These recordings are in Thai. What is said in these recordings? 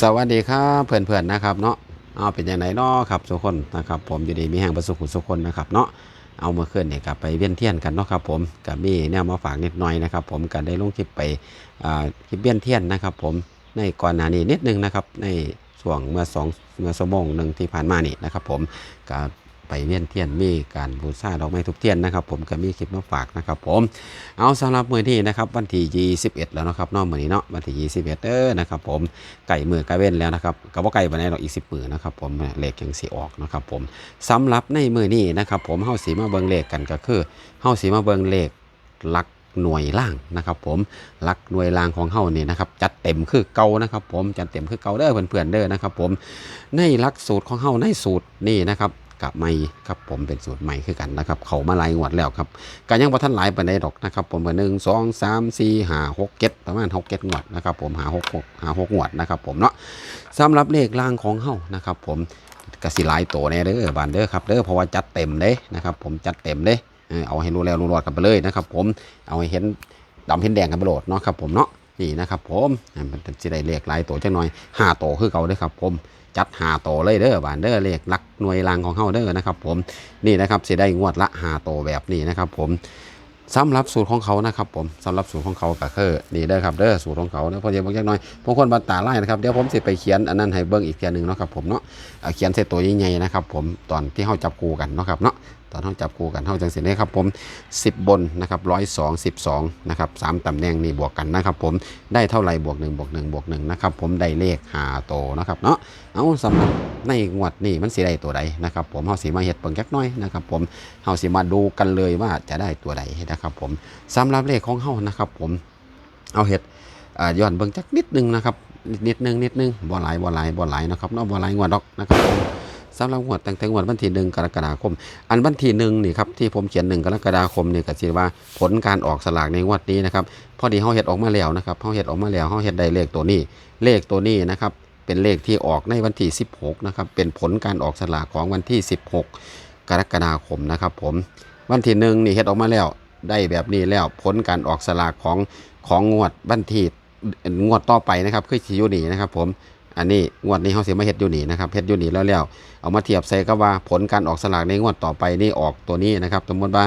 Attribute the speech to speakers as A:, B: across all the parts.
A: สวัสดีครับเพื่อนๆนะครับเนาะเอาเป็นยังไงเนาะครับทุกคนนะครับผมอยู่ดีมีแห่งประสุขุทุกคนนะครับเนาะเอาเมื่อคืนเนี่ยกับไปเวียนเทียนกันเนาะครับผมกับมีเนี่ยมาฝากนิดหน่อยนะครับผมกันได้ลงคลิปไปอ่าคลิปเวียนเทียนนะครับผมในก่อนหน้านี้นิดนึงนะครับในช่วงเมื่อสองเมื่อสมงหนึ่งที่ผ่านมานี่นะครับผมกับ ไปเวียนเทียนมีการบูชาดอกไม้ทุกเทียนนะครับ ผมก็มีคลิปมาฝากนะครับผมเอาสำหรับมือนี้นะครับวันที่21 แล้วนะครับเนอกมือนี้เนาะวันที่21เด้อนะครับผมไก่มือไก่เว้นแล้วนะครับกับว่าไก่บันไดดอกอีก10มือนะครับผมเลขยังสีออกนะครับผมสำหรับในมือนี้นะครับผมเฮาสีมาเบิงเลขกันก็คือเฮาสีมาเบิงเลขหลักหน่วยล่างนะครับผมลักหน่วยล่างของเฮานี่นะครับจัดเต็มคือเก่านะครับผมจัดเต็มคือเก่าเด้อเพื่อนๆเด้อนะครับผมในลักสูตรของเฮาในสูตรนี่นะครับ กับไม่ครับผมเป็นสูตรใหม่คือกันนะครับ เขามาหลายงวดแล้วครับก็ยังบ่ทันหลายปานใดอกนะครับ ผมก็หนึ่งสองสามสี่ห้าหกเจ็ดประมาณหกเจ็ดงวดนะครับ ผมหาหกหกหาหกงวดนะครับ ผมเนาะสำหรับเลขล่างของเฮานะครับ ผมกสิหลายตัวแน่เด้อบานเด้อครับเด้อเพราะว่าจัดเต็มเด้นะครับ ผมจัดเต็มเด้เออเอาให้รู้แล้วรู้รอดกันไปเลยนะครับ ผมเอาให้เห็นดำเห็นแดงกันไปโหลดเนาะครับผมเนาะ นี่นะครับผมอ่มันจะได้เลขหลายตัวจังหน่อยห้าตัวคือเก่าเด้อครับผมจัดหาโตวเลยเด้อบานเด้อเลขลักหน่วยรางของเฮาเด้อนะครับผมนี่นะครับสิได้งวดละหาโตวแบบนี้นะครับผมสำหรับสูตรของเขานะครับผมสำหรับสูตรของเขาก็คือนี่เด้อครับเด้อสูตรของเขาเด้อพอเดี๋ยวบอกจักหน่อยบางคนบัตตาไล่นะครับเดี๋ยวผมสิไปเขียนอันนั้นให้เบิ่งอีกเทียนึงเนาะครับผมเนาะเอาเขียนเสร็จตัวใหญ่ๆนะครับผมตอนที่เฮาจับคู่กันเนาะครับเนาะ ตอนเฮาจับคู่กันเฮาจังสิได้ครับผม 10 บนนะครับ102 12นะครับสามตำแหน่งนี่บวกกันนะครับผมได้เท่าไหร่บวก1บวก1บวก1นะครับผมได้เลข5โตวนะครับเนาะเอาสำหรับในงวดนี้มันสิได้ตัวใดนะครับผมเฮาสิมาเฮ็ดเบิ่งจักน่อยนะครับผมเฮาสิมาดูกันเลยว่าจะได้ตัวใดนะครับผมสำหรับเลขของเฮานะครับผมเอาเห็ดอ่าย้อนเบิ่งจักนิดนึงนะครับนิดนึงนิดนึงบ่หลายบ่หลายบ่หลายนะครับเนาะบ่หลายงวดดอกนะครับผม สำหรับงวดตั้งแต่งวดวันที่หนึ่งกรกฎาคม อันวันที่หนึ่งนี่ครับที่ผมเขียนหนึ่งกรกฎาคมนี่ก็สิว่าผลการออกสลากในงวดนี้นะครับพอดีเฮาเฮ็ดออกมาแล้วนะครับเฮาเฮ็ดออกมาแล้วเฮาเฮ็ดได้เลขตัวนี้ เลขตัวนี้นะครับเป็นเลขที่ออกในวันที่ 16นะครับเป็นผลการออกสลากของวันที่ 16 กรกฎาคมนะครับผมวันที่หนึ่งนี่เฮ็ดออกมาแล้วได้แบบนี้แล้วผลการออกสลากของของงวดบันทีงวดต่อไปนะครับคือสิอยู่นี่นะครับผม อันนี้งวดนี้เขาเสียมาเฮ็ดอยู่นี่นะครับเฮ็ดอยู่นี่แล้วแล้วเอามาเทียบใส่กับว่าผลการออกสลากในงวดต่อไปนี่ออกตัวนี้นะครับ สมมติว่า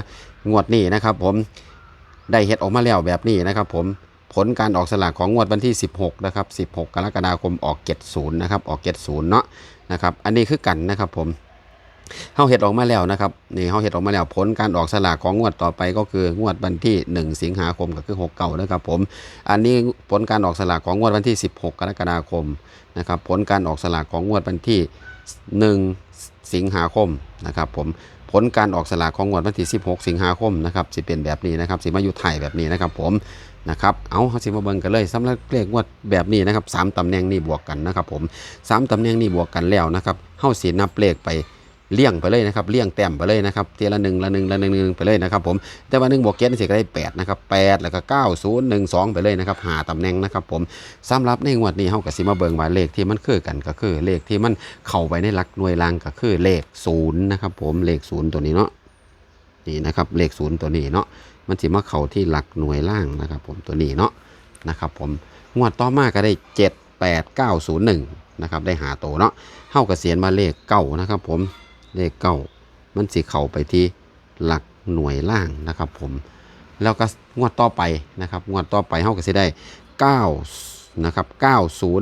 A: งวดนี้นะครับ ผมได้เฮ็ดออกมาแล้วแบบนี้นะครับ ผมผลการออกสลากของงวดวันที่ 16นะครับ16 กรกฎาคมออก 70นะครับออก 70เนาะนะครับอันนี้คือกันนะครับผมเฮาเฮ็ดออกมาแล้วนะครับนี่เฮาเฮ็ดออกมาแล้วผลการออกสลากของงวดต่อไปก็คืองวดวันที่ 1 สิงหาคมก็คือ6เก่านะครับผม อันนี้ผลการออกสลากของงวดวันที่ 16 กรกฎาคม นะครับผลการออกสลากของงวดวันที่ 1 สิงหาคมนะครับผมผลการออกสลากของงวดวันที่ 16 สิงหาคมนะครับสิเป็นแบบนี้นะครับสิมาอยู่ไทยแบบนี้นะครับผมนะครับเอาสิมาเบิ่งกันเลยสำหรับเลขงวดแบบนี้นะครับสามตำแหน่งนี้บวกกันนะครับผมสามตำแหน่งนี้บวกกันแล้วนะครับเฮาสินับเลขไป เลี่ยงไปเลยนะครับเลี่ยงแต้มไปเลยนะครับเทีละหนึ่งละหนึ่งละหนึ่งหนึ่งไปเลยนะครับผมแต่ว่าหนึ่งบวกเกตนี่สิก็ได้แปดนะครับแปดแล้วก็เก้าศูนย์หนึ่งสองไปเลยนะครับหาตำแหน่งนะครับผมสำหรับในงวดนี้เฮากับสิมาเบิ่งว่าเลขที่มันคือกันก็คือเลขที่มันเข้าไปในหลักหน่วยรางก็คือเลขศูนย์นะครับผมเลขศูนย์ตัวนี้เนาะนี่นะครับเลขศูนย์ตัวนี้เนาะมันสิมาเข้าที่หลักหน่วยล่างนะครับผมตัวนี้เนาะนะครับผมงวดต่อมาก็ได้เจ็ดแปดเก้าศูนย์หนึ่งนะครับได้หาโตเนาะเฮากับเสียนมาเลขเก้านะครับผม เลขเก้ามันสิเข้าไปที่หลักหน่วยล่างนะครับผมแล้วก็งวดต่อไปนะครับงวดต่อไปเฮาก็สิได้9นะครับ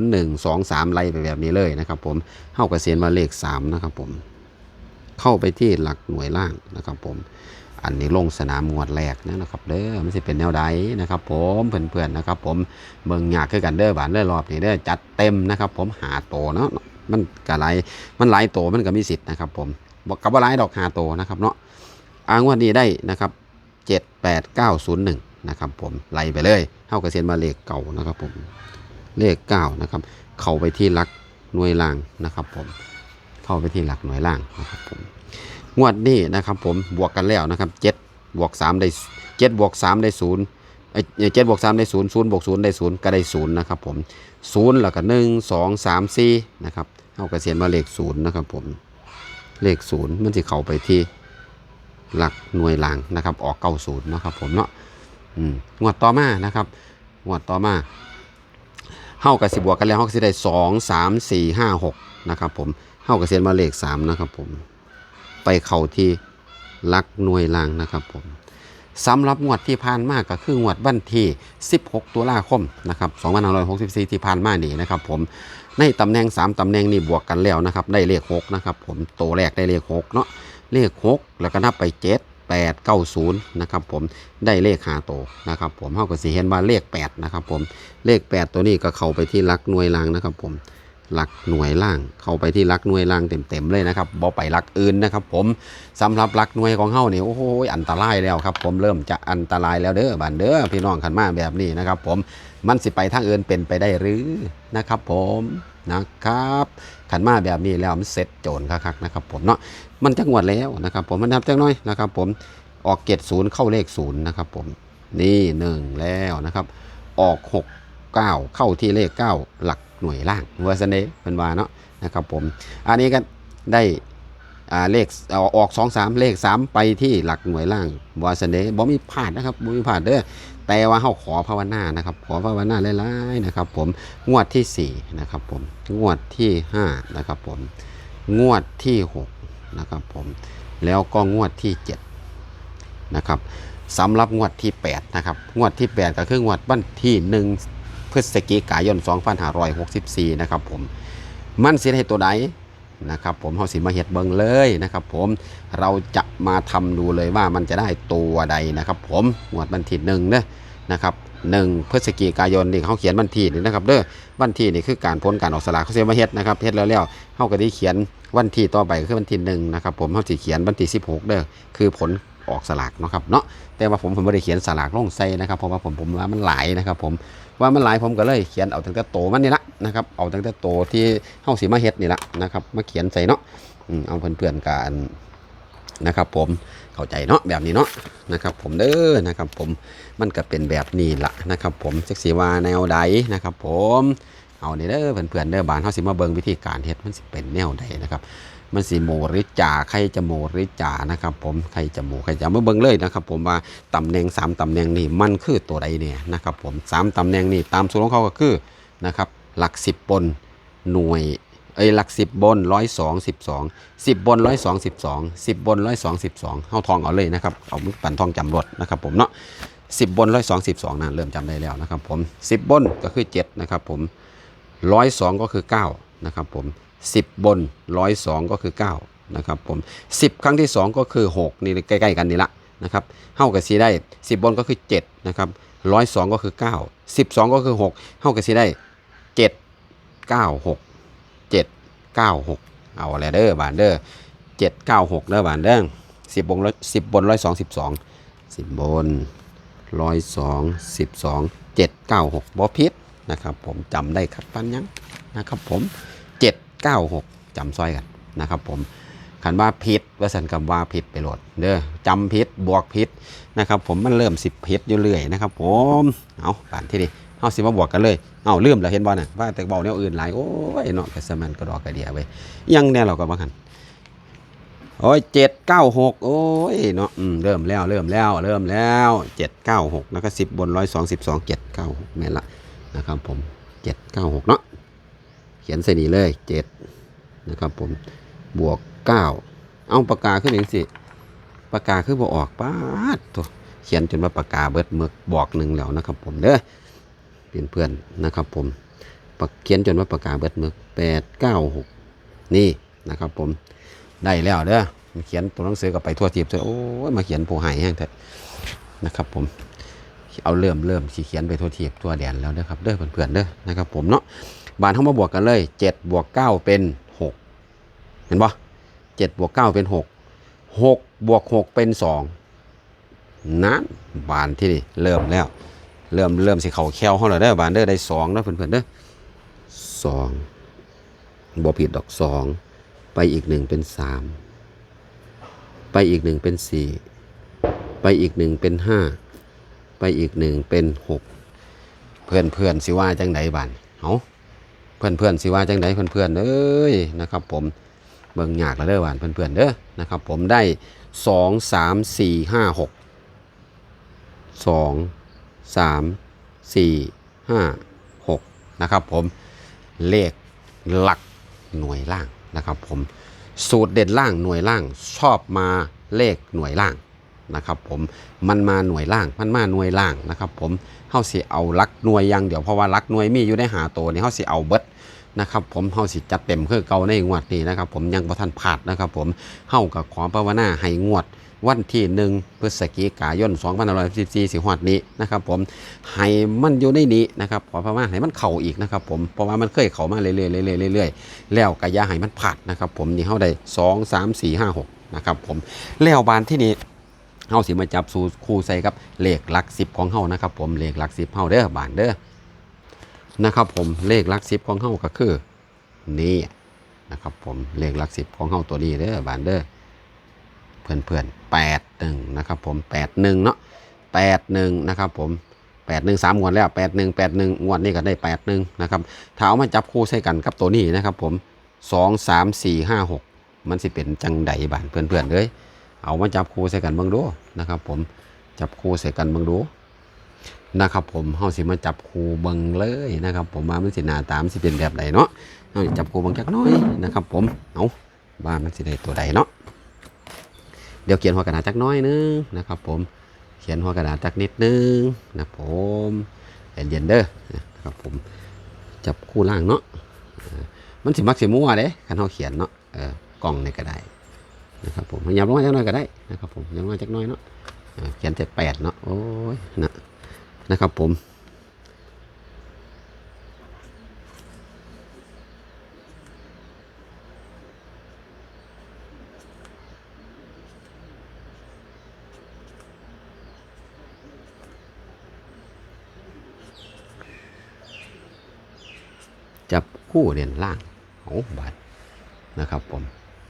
A: 90123ไล่ไปแบบนี้เลยนะครับผมเฮาก็เสียนมาเลข3นะครับผมเข้าไปที่หลักหน่วยล่างนะครับผมอันนี้ลงสนามงวดแรกนะครับเด้อมันสิเป็นแนวใดนะครับผมเพื่อนๆนะครับผมเบิ่งยากคือกันเด้อบานเด้อรอบนี้เด้อจัดเต็มนะครับผมหาโตเนาะ มันก็หลายมันหลายโตมันก็มีสิทธิ์นะครับผมบอกกับว่าหลายดอกหาโตนะครับเนาะอ้างวดนี้ได้นะครับ78901นะครับผมไล่ไปเลยเท่ากับเซียนมาเลขเก่านะครับผมเลข9นะครับเข้าไปที่หลักหน่วยล่างนะครับผมเข้าไปที่หลักหน่วยล่างนะครับผมงวดนี้นะครับผมบวกกันแล้วนะครับเจ็ดบวกสามได้เจ็ดบวกสามได้ศูนย์ไอ้เจ็ดบวกสามได้ศูนย์ศูนย์บวกศูนย์ได้ศูนย์ก็ได้ศูนย์นะครับผมศูนย์แล้วก็หนึ่งสองสามสี่นะครับ เอากระเสียนมาเลขศูนย์นะครับผมเลขศูนย์มันจะเข้าไปที่หลักหน่วยหลังนะครับ ออกเก้าศูนย์นะครับผมเนาะอืมงวดต่อมานะครับงวดต่อมาเฮากับสิบวกกันแล้วเฮาก็สิได้สองสามสี่ห้าหกนะครับผมเฮากับเซียนมาเลขสามนะครับผมไปเข้าที่หลักหน่วยล่างนะครับผม สำหรับงวดที่ผ่านมาก็คืองวดวันที่ 16 ตุลาคมนะครับ2564 ที่ผ่านมานี่นะครับผมในตำแหน่ง 3 ตำแหน่งนี่บวกกันแล้วนะครับได้เลข6นะครับผมโตวแรกได้เลข6เนาะเลข 6 แล้วก็นับไป 7 8 9 0นะครับผมได้เลข5โตนะครับผมเฮาก็สิเห็นว่าเลข8นะครับผมเลข 8 ตัวนี้ก็เข้าไปที่ลักหน่วยลางนะครับผม หลักหน่วยล่าง เข้าไปที่หลักหน่วยล่างเต็มๆเลยนะครับบ่ไปหลักอื่นนะครับ ผมสำหรับหลักหน่วยของเฮานี่โอ้โหอันตรายแล้วครับ ผมเริ่มจะอันตรายแล้วเด้อบันเด้อพี่น้องขันมาแบบนี้นะครับ ผมมันสิไปทางอื่นเป็นไปได้หรือนะครับ ผมนะครับขันมาแบบนี้แล้วมันเสร็จโจรคักๆนะครับ ผมเนาะมันจะงวดแล้วนะครับ ผมมันนับจังน้อยนะครับ ผมออกเกตศูนย์เข้าเลขศูนย์นะครับ ผมนี่หนึ่งแล้วนะครับ ออกหก9เข้าที่เลข9หลัก หน่วยล่างเวอร์ซันเดเป็นว่าเนาะนะครับผม อันนี้ก็ได้อ่าเลขเอาออก2 3เลข 3 ไปที่หลักหน่วยล่างวอร์ซันเดบ่มีพลาดนะครับบ่มีพลาดเด้อแต่ว่าเฮาขอภาวนานะครับ ขอภาวนาหลายๆนะครับ ผมงวดที่4นะครับผมงวดที่5นะครับผมงวดที่6นะครับผมแล้วก็งวดที่7นะครับสำหรับงวดที่8นะครับงวดที่ 8 ก็คืองวดวันที่1 พฤศจิกายน 2564 นะครับผม มันสิให้ตัวใดนะครับผมเฮาสิมาเฮ็ดเบิ่งเลยนะครับผมเราจะมาทำดูเลยว่ามันจะได้ตัวใดนะครับผมงวดวันที่หนึ่งเด้อนะครับหนึ่งพฤศจิกายนนี่เขาเขียนวันที่นี่นะครับเด้อวันที่นี่คือการพ้นการออกสลากเขาเสียมาเฮ็ดนะครับเฮ็ดแล้วแล้วเฮาก็ได้เขียนวันที่ต่อไปคือวันที่หนึ่งนะครับผมเฮาสิเขียนวันที่ 16 เด้อคือผล ออกสลากเนาะครับเนาะแต่ว่าผมผมไม่ได้เขียนสลากลงใส่นะครับเพราะว่าผมผมว่ามันหลายนะครับ ผมว่ามันหลายผมก็เลยเขียนเอาตั้งแต่โตมันนี่ละนะครับเอาตั้งแต่โตที่เฮาสิมาเฮ็ดนี่ละนะครับมาเขียนใส่เนาะอืมเอาเพื่อนๆกันนะครับ ผมเข้าใจเนาะแบบนี้เนาะนะครับ ผมเด้อนะครับ ผมมันก็เป็นแบบนี้ละนะครับ ผมจักสีว่าแนวใดนะครับ ผมเอานี่เด้อเพื่อนๆเด้อบานเฮาสิมาเบิ่งวิธีการเฮ็ดมันสิเป็นแนวใดนะครับ มันสีโมหรือจ่าใครจะโมหรือจ่านะครับ ผมใครจะโมใครจะมาเบิ่งเลยนะครับ ผมว่าตำแหน่งสามตำแหน่งนี่มันคือตัวใดเนี่ยนะครับ ผมสามตำแหน่งนี่ตามสูตรของเขาก็คือนะครับหลักสิบบนหน่วยเอ้ยหลักสิบบนร้อยสองสิบสองสิบบนร้อยสองสิบสองสิบบนร้อยสองสิบสองเข้าทองเอาเลยนะครับเอามือปั่นทองจำรถนะครับผมเนาะสิบบนร้อยสองสิบสองนั่นเริ่มจำได้แล้วนะครับผมสิบบนก็คือเจ็ดนะครับผมร้อยสองก็คือเก้านะครับผม สิบบนร้อยสองก็คือเก้านะครับผมสิบครั้งที่สองก็คือหกนี่ใกล้ๆกันนี่ละนะครับเท่ากับสีได้สิบบนก็คือเจ็ดนะครับร้อยสองก็คือเก้าสิบสองก็คือหกเท่ากับสีได้เจ็ดเก้าหกเจ็ดเก้าหกเอาอะไรเด้อบานเด้อเจ็ดเก้าหกเด้อบานเด้อสิบบนร้อยสิบบนร้อยสองสิบสองสิบบนร้อยสองสิบสองเจ็ดเก้าหกบอพิษนะครับผมจำได้ครับปันยังนะครับผม 96จำซอยกันนะครับผมคันว่าผิดว่าสันคำว่าผิดไปโหลดเด้อจำผิดบวกผิดนะครับผมมันเริ่มสิบผิดอยู่เรื่อยนะครับผมเอาป่านที่ดีเอาสิมาบวกกันเลยเอาลืมแล้วเห็นบ่น่ะว่าแต่บอกแนวอื่นหลายโอ้ยเนาะกระสมันกระดอกกระเดียไปยังแน่เราก็บ่คันโอ้ยเจ็ดเก้าหกโอ้ยเนาะเริ่มแล้วเริ่มแล้วเริ่มแล้วเจ็ดเก้าหกแล้วก็สิบบนร้อยสองสิบสองเจ็ดเก้าหกแม่นละนะครับผมเจ็ดเก้าหกเนาะ ขียนใส่นี่เลยเจ็ดนะครับผมบวกเก้าเอาปากกาขึ้นหนึ่งสิปากกาขึ้นบอออกป้าดตัวเขียนจนว่าปากกาเบิดเมือกบอกหนึ่งแล้วนะครับ ผมเด้อเพื่อนเพื่อนๆนะครับ ผมปากเขียนจนว่าปากกาเบิดเมือกแปดเก้าหกนี่นะครับ ผมได้แล้วเด้อเขียนตัวหนังสือกับไปทั่วทีบเลยโอ้ยมาเขียนผู้หายแห้งเถอะนะครับ ผมเอาเริ่มเริ่มสีเขียนไปทั่วทีบทั่วแดนแล้วนะครับเด้อเพื่อนๆเด้อนะครับ ผมเนาะ บานเข้ามาบวกกันเลย7บวก9เป็น6เห็นปะ7บวก9เป็น6 6บวก6เป็น2นั้นบานที่นี่เริ่มแล้ว เริ่มเริ่มสิเขาแควเขาแล้วเด้อบานเด้อได้2แล้วเพื่อนๆเด้อ2บวกผิดดอก2ไปอีกหนึ่งเป็น3ไปอีกหนึ่งเป็น4ไปอีกหนึ่งเป็น5ไปอีกหนึ่งเป็นหกเพื่อนเพื่อนสิว่าจังไดบ้านเอา เพื่อนเพื่อนสิว่าจังไดเพื่อนเพื่อนเอ้ยนะครับ ผมเบิ่งยากแล้วเด้อบ้านเพื่อนเพื่อนเด้อนะครับ ผมได้สองสามสี่ห้าหกสองสามสี่ห้าหกนะครับ ผมเลขหลักหน่วยล่างนะครับ ผมสูตรเด่นล่างหน่วยล่างชอบมาเลขหน่วยล่างนะครับผมมันมาหน่วยล่างมันมาหน่วยล่างนะครับ ผมเฮาสิเอาลักหน่วยอย่างเดี๋ยวเพราะว่าลักหน่วยมีอยู่ในหาตัวนี่เฮาสิเอาเบิด นะครับผมเฮาสิจัดเต็มคือเก่าในงวดนี้นะครับผมยังบ่ทันพลาดนะครับผมเฮากับขอภาวนาให้งวดวันที่หนึ่งพฤศจิกายน2514สิฮอดนี้นะครับผมให้มันอยู่ในนี้นะครับขอพระมาให้มันเข่าอีกนะครับผมเพราะว่ามันเคยเข่ามาเรื่อยๆเรื่อยๆเรื่อยๆแล้วก็อย่าให้มันผาดนะครับผมนี่เฮาได้2 3 4 5 6นะครับผมแล้วบานที่นี้เฮาสิมาจับสู่คู่ใส่กับเลขหลัก10ของเฮานะครับผมเลขหลัก10เฮาเด้อบานเด้อ นะครับผมเลขลัก10ของเฮาก็คือนี่นะครับผมเลขลัก10ของเฮาตัวนี้เด้อบานเด้อเพื่อนเพื่อนแปดหนึ่งนะครับผมแปดหนึ่งเนาะแปดหนึ่งนะครับผมแปดหนึ่งสามงวดแล้วแปดหนึ่งแปดหนึ่งงวดนี้ก็ได้แปดหนึ่งนะครับถ้าเอามาจับคู่ใส่กันกับตัวนี้นะครับผมสองสามสี่ห้าหกมันสิเป็นจังใดบานเพื่อนเพื่อนๆเลยเอามาจับคู่ใส่กันเบิ่งดูนะครับผมจับคู่ใส่กันเบิ่งดู นะครับผมเฮาสิมาจับคู่เบิ่งเลยนะครับ ผมว่ามันสิหน้าตามนสิเป็นแบบใดเนาะเฮาจับคู่เบิ่งจักหน้อยนะครับ ผมเอาว่ามันสิได้ตัวใดเนาะเดี๋ยวเขียนหัวกระดาษจักน้อยนึงนะครับ ผมเขียนหัวกระดาษจักนิดนึงนะผมเย็นเย็นเด้อนะครับผมจับคู่ล่างเนาะมันสิมักสิมั่วเด้คันเฮาเขียนเนาะเออกล่องนี่ก็ได้นะครับผมพยายามลงมาจักน้อยก็ได้นะครับผมยังลงมาจักน้อยเนาะเออเขียนแต่แปดเนาะโอ้ยนะ นะครับผมจับคู่เด่นล่างโอ้บาดนะครับผม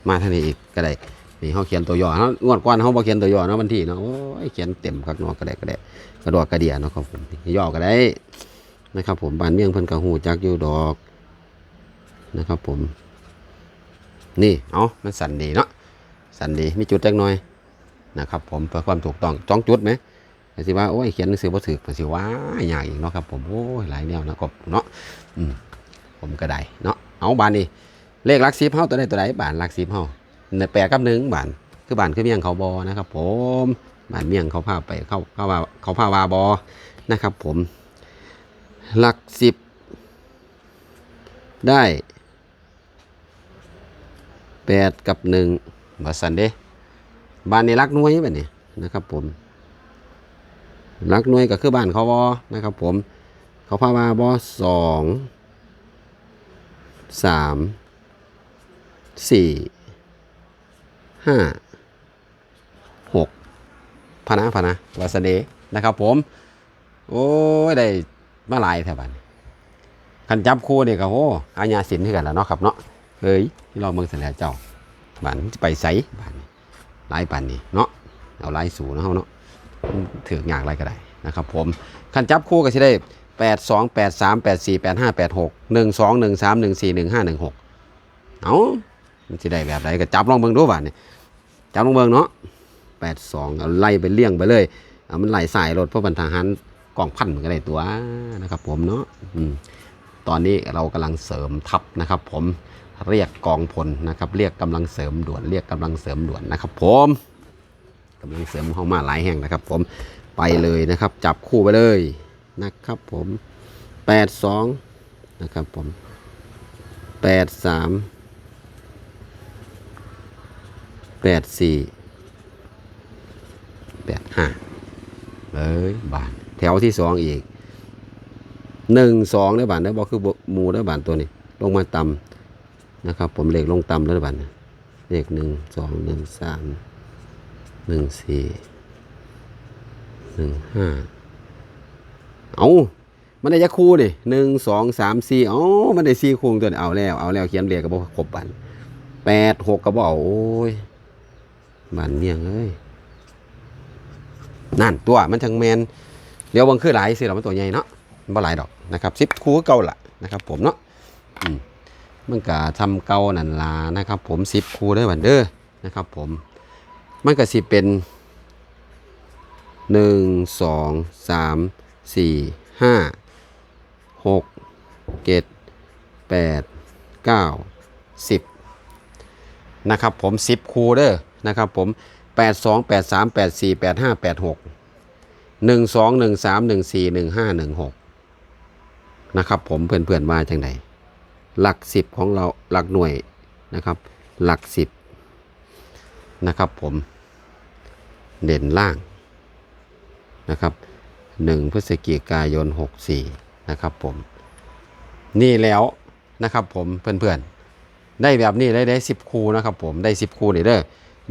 A: มาทางนี้อีกก็ได้ นี่เขาเขียนตัวย่อเนางวดก่อนเขาบ่เขียนตัวย่อเนาะวันที่เนาะโอ้ยเขียนเต็มคักนาะก็ได้ก็ได้กระดอกกระเดียเนาะครับผมย่อก็ได้นะครับ ผมบานเมืองเพิ่นก็ฮู้จักอยู่ดอกนะครับ ผม นี่เอามันสั่นดีเนาะสั่นดีมีจุดจักหน่อยนะครับ ผมเพื่อความถูกต้องจ้องจุดไหมสิว่าโอ้ยเขียนหนังสือบ่ถูกก็สิว่ายากอีกเนาะครับ ผมโอ้ยหลายแนวนะครับเนาะอืมผมก็ได้เนาะเอาบานนี้เลขลักสิบเฮาตัวใดตัวใดบานลักสิบเฮา แปดกับหนึ่งบานคือบานคือเมียงเขาบอนะครับ ผมบานเมียงเขาพาไปเขาเขาว่าเขาพาวาบอนะครับ ผม หลักสิบได้แปดกับหนึ่งบาสันเดบานในรักหน่วยแบบนี้นะครับ ผมรักหน่วยก็คือบ้านเขาบอนะครับ ผม เขาพาวาบอสองสามสี่ ห้าหกพนะพนะวาสเดนะครับ ผม โอ้ยได้มาหลายแถวบ้านคันจับคู่เนี่ยก็โอ้อาญาสินที่กันแล้วเนาะครับเนาะเฮ้ยที่เราเมืองเสนเจ้าบ้านไปใสบ้านนี่หลายบ้านนี่เนาะเอาลายสูนะเฮาเนาะถืออยากอะไรก็ได้นะครับ ผมคันจับคู่ก็สิได้แปดสองแปดสามแปดสี่แปดห้าแปดหกหนึ่งสองหนึ่งสามหนึ่งสี่หนึ่งห้าหนึ่งหกเอา มันจะได้แบบไหนก็จับลองเบิ่งดูบ้านนี่จับลองเบิ่งเนาะแปดสองเอาไล่ไปเลี่ยงไปเลยเอามันไหลสายรถเพราะบรรทหารกองพันมันก็ได้ตัวนะครับผมเนาะอืมตอนนี้เรากำลังเสริมทัพนะครับผมเรียกกองพลนะครับ เรียกกำลังเสริมด่วนเรียกกำลังเสริมด่วนนะครับ ผมกำลังเสริมเข้ามาหลายแห่งนะครับ ผมไปเลยนะครับ จับคู่ไปเลยนะครับ ผมแปดสองนะครับผมแปดสาม แปดสี่แปดห้าเอ้ยบาน แถวที่สองอีกหนึ่งสองได้บานได้บอกคือหมูได้บานตัวนี้ ลงมาต่ำนะครับ ผมเลขลงต่ำแล้วบานเลขหนึ่งสองหนึ่งสามหนึ่งสี่หนึ่งห้าเอามันได้จะคู่ดิหนึ่งสองสามสี่อ๋อมันได้สี่คู่ตัวนี้เอาแล้ว เอาแล้วเขียนเลขกับครบบันแปดหกกระบอกโอ้ย บ้านเมี่ยงเอ้ยนั่นตัวมันจังแมนเดี๋ยวบังคือหลายสิเรามันตัวใหญ่เนาะมันบ่หลายดอกนะครับสิบคู่ก็เก่าละนะครับ ผมเนาะอืมมันก็ทำเก่านันลานะครับ ผมสิบคู่ได้บันเด้อนะครับ ผมมันก็สิเป็นหนึ่งสองสามสี่ห้าหกเจ็ดแปดเก้าสิบนะครับ ผมสิบคูเด้อ นะครับผมแปดสองแปดสามแปดสี่แปดห้าแปดหกหนึ่งสองหนึ่งสามหนึ่งสี่หนึ่งห้าหนึ่งหกนะครับผมเพื่อนๆมาจังไหนหลักสิบของเราหลักหน่วยนะครับ หลักสิบนะครับผมเด่นล่างนะครับหนึ่งพฤศจิกายนหกสี่นะครับผม นี่แล้วนะครับผมเพื่อนๆ ได้แบบนี้ได้ได้สิบคูนะครับผมได้สิบคูนี่เด้อ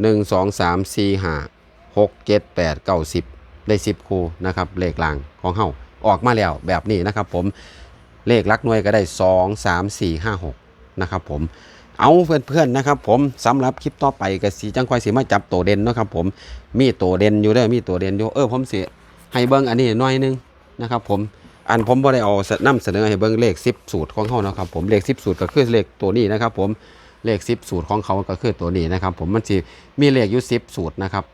A: หนึ่งสองสามสี่ห้าหกเจ็ดแปดเก้าสิบได้สิบคูนะครับเลขลางของเฮาออกมาแล้วแบบนี้นะครับผมเลขลักหน่วยก็ได้สองสามสี่ห้าหกนะครับผมเอาเพื่อนๆนะครับผมสำหรับคลิปต่อไปก็สีจังควายสีมาจับตัวเด่นนะครับผมมีตัวเด่นอยู่ด้อมีตัวเด่นอยู่เออผมสิให้เบิ้งอันนี้หน่อยหนึงนะครับผมอันผมบ่ได้เอานำเสนอให้เบิ่งเลข10สูตรของเขานะครับผมเลข10สูตรก็คือเลขตัวนี้นะครับผม เลข10สูตรของเขาก็คือตัวนี้นะครับ ผมมันสิมีเลขอยู่10สูตรนะครับ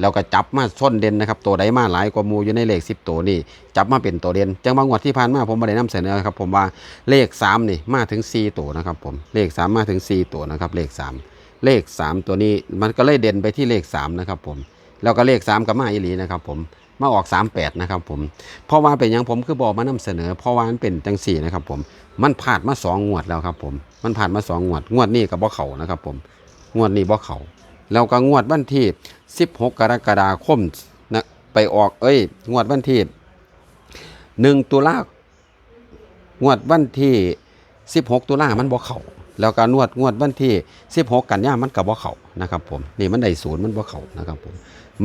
A: แล้วก็จับมาส้นเด่นนะครับ ตัวใดมาหลายกว่ามูอยู่ในเลข10ตัวนี้จับมาเป็นตัวเด่นจังบางงวดที่ผ่านมาผมบ่ได้นำเสนอครับ ผมว่าเลข3นี่มาถึง4ตัวนะครับผมเลข3มาถึง4ตัวนะครับ เลข3เลข3ตัวนี้มันก็เลยเด่นไปที่เลข3นะครับ ผมแล้วก็เลข3ก็มาอีหลีนะครับ ผม มาออก 38 นะครับผม เพราะว่าเป็นหยังผมคือบอกมานำเสนอ เพราะว่ามันเป็นจังสี่นะครับผม มันผ่านมาสองงวดแล้วครับผม มันผ่านมาสองงวด งวดนี้กับบ่เขานะครับผม งวดนี้บ่เขาแล้วก็งวดวันที่ 16 กรกฎาคมนะไปออก เอ้ย งวดวันที่ 1 ตุลางวดวันที่ 16 ตุลามันบ่เขาแล้วก็งวดงวดวันที่ 16 กันยามันก็บ่เขานะครับผม นี่มันได้ศูนย์มันบ่เขานะครับผม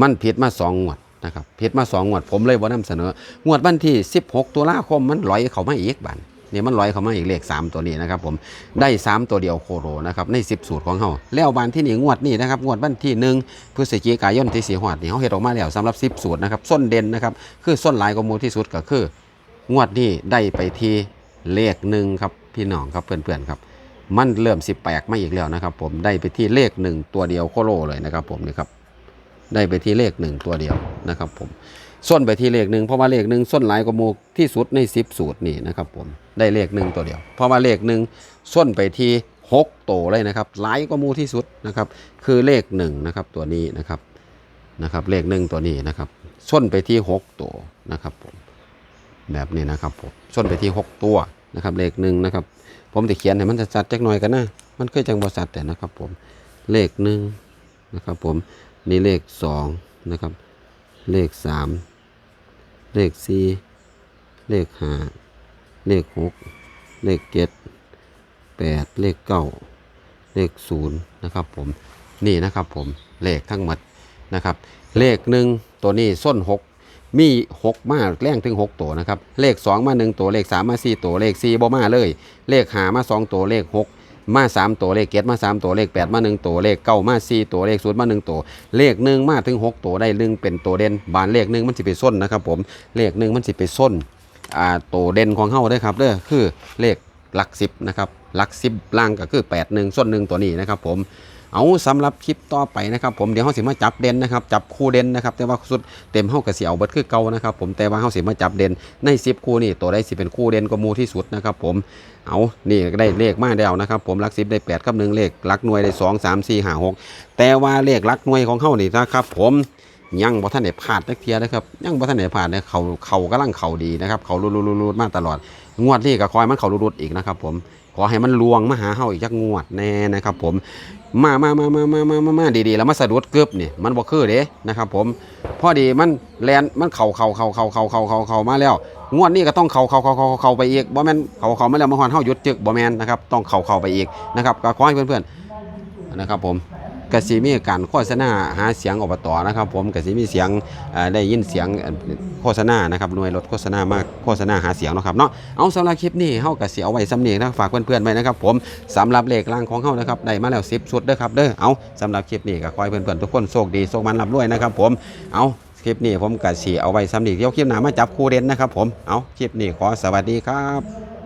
A: มันผิดมาสองงวด นะครับผิดมาสองงวดผมเลยบ่นำเสนองวดวันที่ 16 ตุลาคมมันลอยเข้ามาอีกบันนี่มันลอยเข้ามาอีกเลข 3 ตัวนี้นะครับผมได้ 3 ตัวเดียวโคโรนะครับใน 10 สูตรของเฮาแล้วบานที่นี่งวดนี้นะครับงวดวันที่ 1พฤศจิกายนที่สีหอดนี่เฮาเฮ็ดออกมาแล้วสำหรับ 10 สูตรนะครับส้นเด่นนะครับคือส้นหลายกว่าหมูที่สุดก็คือ งวดนี้ได้ไปที่เลขหนึ่งครับพี่น้องครับเพื่อนๆครับมันเริ่มสิแปลกมาอีกแล้วนะครับผมได้ไปที่เลขหนึ่งตัวเดียวโคโลเลยนะครับผมนี่ครับได้ไปที่เลขหนึ่งตัวเดียว นะครับผมส้นไปที่เลขหนึ่งเพราะว่าเลขหนึ่งส้นหลายกว่าหมูที่สุดในสิบสูตรนี่นะครับผมได้เลขหนึ่งตัวเดียว เพราะว่าเลขหนึ่งส้นไปที่หกโตวเลยนะครับหลายกว่าหมูที่สุดนะครับคือเลขหนึ่งนะครับตัวนี้นะครับนะครับเลขหนึ่งตัวนี้นะครับส้นไปที่หกตัวนะครับผมแบบนี้นะครับผมส้นไปที่หกตัวนะครับเลขหนึ่งนะครับผมจะเขียนให้มันจะสัดจักหน่อยกันนะมันเคยจังบสัดแต่นะครับผมเลขหนึ่งนะครับผมนี่เลขสองนะครับ เลขสามเลขสี่เลขห้าเลขหกเลขเจ็ดแปดเลขเก้าเลขศูนย์นะครับผมนี่นะครับผมเลขทั้งหมดนะครับ เลขหนึ่งตัวนี้ส้นหกมีหกมาแรงถึงหกตัวนะครับ เลขสองมาหนึ่งตัวเลขสามมาสี่ตัวเลขสี่บ่มาเลย เลขหามาสองตัวเลขหก มาสามตัวเลขเกตมาสามตัวเลขแปดมาหนึ่งตัวเลขเก้ามาสี่ตัวเลขศูนย์มาหนึ่งตัวเลขหนึ่งมาถึงหกตัวได้หนึ่งเป็นตัวเด่นบานเลขหนึ่งมันสิไปส้นนะครับผมเลขหนึ่งมันสิไปส้นอ่าตัวเด่นของเฮาได้ครับเด้อคือเลขหลักสิบนะครับหลักสิบล่างก็คือแปดหนึ่งส้นหนึ่งตัวนี้นะครับผม เอาสำหรับคลิปต่อไปนะครับผมเดี๋ยวเฮาสิมาจับเด่นนะครับจับคู่เด่นนะครับแต่ว่าสุดเต็มเฮาก็สิเอาเบิดคือเก่านะครับผมแต่ว่าเฮาสิมาจับเด่นในสิบคู่นี่ตัวใดสิเป็นคู่เด่นกว่าหมูที่สุดนะครับผมเอานี่ได้เลขมาแล้วนะครับผมลักสิบได้แปดกับหนึ่งเลขลักหน่วยได้สองสามสี่ห้าหกแต่ว่าเลขลักหน่วยของเขานี่นะครับผมยังบ่ท่านได้พลาดนักเทียนะครับยังบ่ท่านได้พลาดเนี่ยเขาเขากำลังเขาดีนะครับเขารุดรุดรุดมาตลอด งวดนี้ก็คอยมันเขารุดรุดอีกนะครับผม ขอให้มันลวงมาหาเฮาอีกจักงวดแน่นะครับ ผมมามามามามามามามาดีๆแล้วมาสะดุดเกือบเนี่ยมันบ่คือเด้นะครับ ผมพอดีมันแลนมันเข่าเข่าเข่าเข่าเข่าเข่าเข่าเข่ามาแล้ว งวดนี้ก็ต้องเข่าเข่าเข่าเข่าเข่าไปอีกบ่แม่นเข่าเข่ามาแล้วมาหอนเฮาหยุดจึกบ่แม่นนะครับต้องเข่าเข่าไปอีกนะครับก็ขอให้เพื่อนๆนะครับผม กสิมีการโฆษณาหาเสียงอบตนะครับ ผมกสิมีเสียงได้ยินเสียงโฆษณานะครับหน่วยรถโฆษณามากโฆษณาหาเสียงนะครับเนาะเอาสำหรับคลิปนี้เฮากสิเอาไว้สำเนียงนะฝากเพื่อนๆไว้นะครับ ผมสำหรับเลขล่างของเฮานะครับได้มาแล้ว10ชุดเด้อครับเด้อเอาสำหรับคลิปนี้ก็ขอให้เพื่อนๆทุกคนโชคดีโชคมันร่ำรวยนะครับผมเอาคลิปนี้ผมกสิเอาไว้สำเนียงเดี๋ยวคลิปหน้ามาจับคู่เด่นนะครับ ผมเอาคลิปนี้ขอสวัสดีครับ